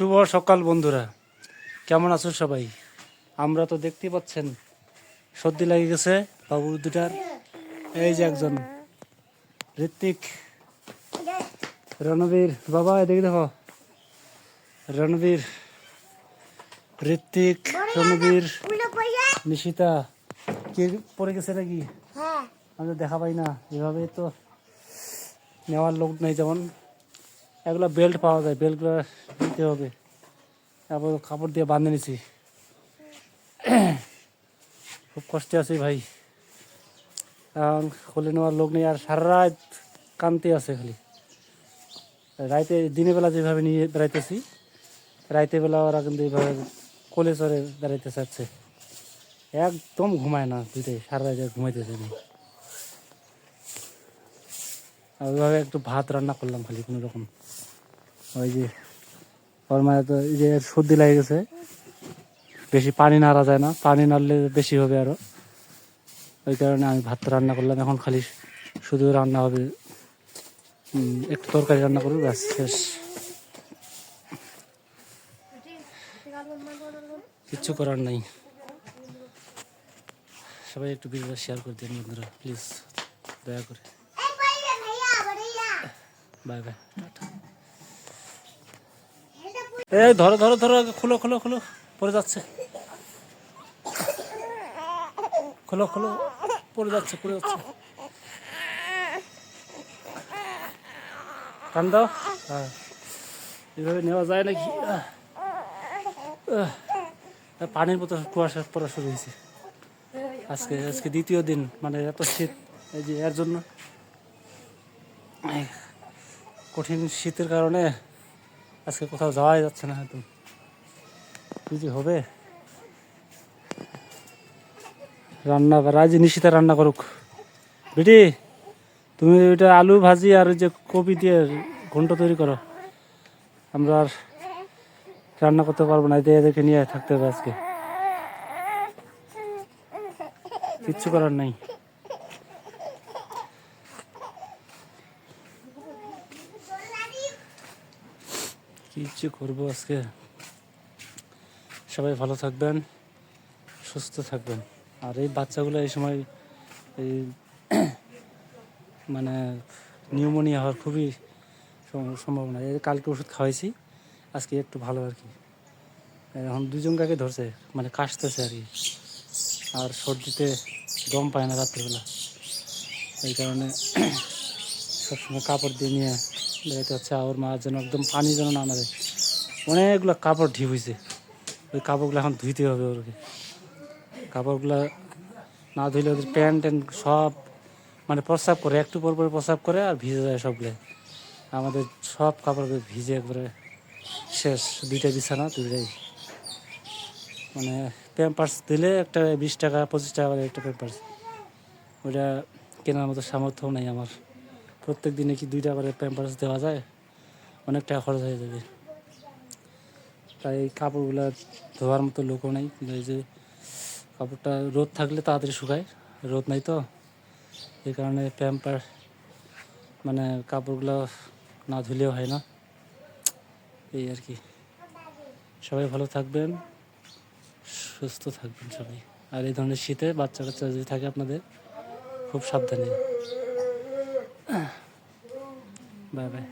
শুভ সকাল বন্ধুরা। কেমন আছো সবাই? আমরা তো দেখতে পাচ্ছেন সর্দি লেগে গেছে বাবুর দুটার। এই যে একজন ঋত্বিক রণবীর। বাবা এদিকে দেখো। রণবীর ঋত্বিক রণবীর নিশিতা। কে পড়ে গেছে নাকি? হ্যাঁ। আমি তো দেখা পাই না। এভাবে তো নেওয়ার লোক নেই যেমন। এগুলো বেল্ট পাওয়া যায় বেল্টগুলো দিতে হবে। তারপর কাপড় দিয়ে বাঁধে নিছি। খুব কষ্টে আছি ভাই। এখন খুলে নেওয়ার লোক নেই, আর সারা রাত কানতে আছে খালি। রাইতে দিনের বেলা যেভাবে নিয়ে বেড়াইতেছি, রাইতে বেলা ওরা কিন্তু এইভাবে কোলে চড়ে বেড়াইতে চাচ্ছে। একদম ঘুমায় না দুইটাই সারা রাত ঘুমাইতেছে। না ওইভাবে একটু ভাত রান্না করলাম খালি কোনো রকম। ওই যে ওর মায়ের তো এই যে সর্দি লাগে গেছে, বেশি পানি নাড়া যায় না, পানি নাড়লে বেশি হবে আরও। ওই কারণে আমি ভাত রান্না করলাম, এখন খালি শুধু রান্না হবে একটু তরকারি রান্না করব, ব্যাস, শেষ। কিচ্ছু করার নাই। সবাই একটু ভিডিওটা শেয়ার করে দিন বন্ধুরা প্লিজ দয়া করে। Bye bye. এই ধরো ধরো ধরো, খোলো খোলো খোলো, পড়ে যাচ্ছে। খোলো খোলো, পড়ে যাচ্ছে পড়ে যাচ্ছে। টান দাও। হ্যাঁ। এভাবে নেওয়া যায় নাকি? পানির মতো কুয়াশা পড়া শুরু হয়েছে। আজকে আজকে দ্বিতীয় দিন মানে এত শীত, এই যে এর জন্য। কঠিন শীতের কারণে আজকে কোথাও যাওয়াই যাচ্ছে না একদম। কি হবে? রান্না, রাজি নিশিতা রান্না করুক। বেটি, তুমি ওইটা আলু ভাজি আর ওই যে কপি দিয়ে ঘন্ট তৈরি করো। আমরা আর রান্না করতে পারব না, এদের এদেরকে নিয়ে থাকতে হবে আজকে। কিচ্ছু করার নাই। কিচ্ছু করব আজকে? সবাই ভালো থাকবেন, সুস্থ থাকবেন। আর এই বাচ্চাগুলো এই সময় এই মানে নিউমোনিয়া হওয়ার খুবই সম- সম্ভাবনা। এই কালকে ওষুধ খাওয়াইছি, আজকে একটু ভালো আর কি। এখন দুজন কাকে ধরছে মানে কাশতেছে আর কি। আর সর্দিতে দম পায় না রাত্রিবেলা। এই কারণে সবসময় কাপড় দিয়ে নিয়ে বেরোতে হচ্ছে, আর ওর মা যেন একদম পানি যেন না মারে। অনেকগুলো কাপড় ঢিপ হয়েছে ওই কাপড়গুলো এখন ধুইতে হবে ওরকে। কাপড়গুলো না ধুইলে ওদের প্যান্ট ট্যান্ট সব মানে প্রস্রাব করে, একটু পর পরে প্রস্রাব করে আর ভিজে যায় সবগুলো। আমাদের সব কাপড় ভিজে একবারে শেষ, দুইটা বিছানা, দুইটাই। মানে প্যাম্পার্স দিলে একটা বিশ টাকা, পঁচিশ টাকা একটা প্যাম্পার্স ওইটা কেনার মতো সামর্থ্য নেই আমার। প্রত্যেক দিনে কি দুইটা করে প্যাম্পার্স দেওয়া যায়? অনেক টাকা খরচ হয়ে যাবে। তাই এই কাপড়গুলো ধোয়ার মতো লোকও নেই। এই যে কাপড়টা রোদ থাকলে তাড়াতাড়ি শুকায়। রোদ নাই তো। এই কারণে প্যাম্পার মানে কাপড়গুলো না ধুলেও হয় না। এই আর কি। সবাই ভালো থাকবেন, সুস্থ থাকবেন সবাই। আর এই ধরনের শীতে বাচ্চা কাচ্চা যদি থাকে আপনাদের, খুব সাবধানে। Bye bye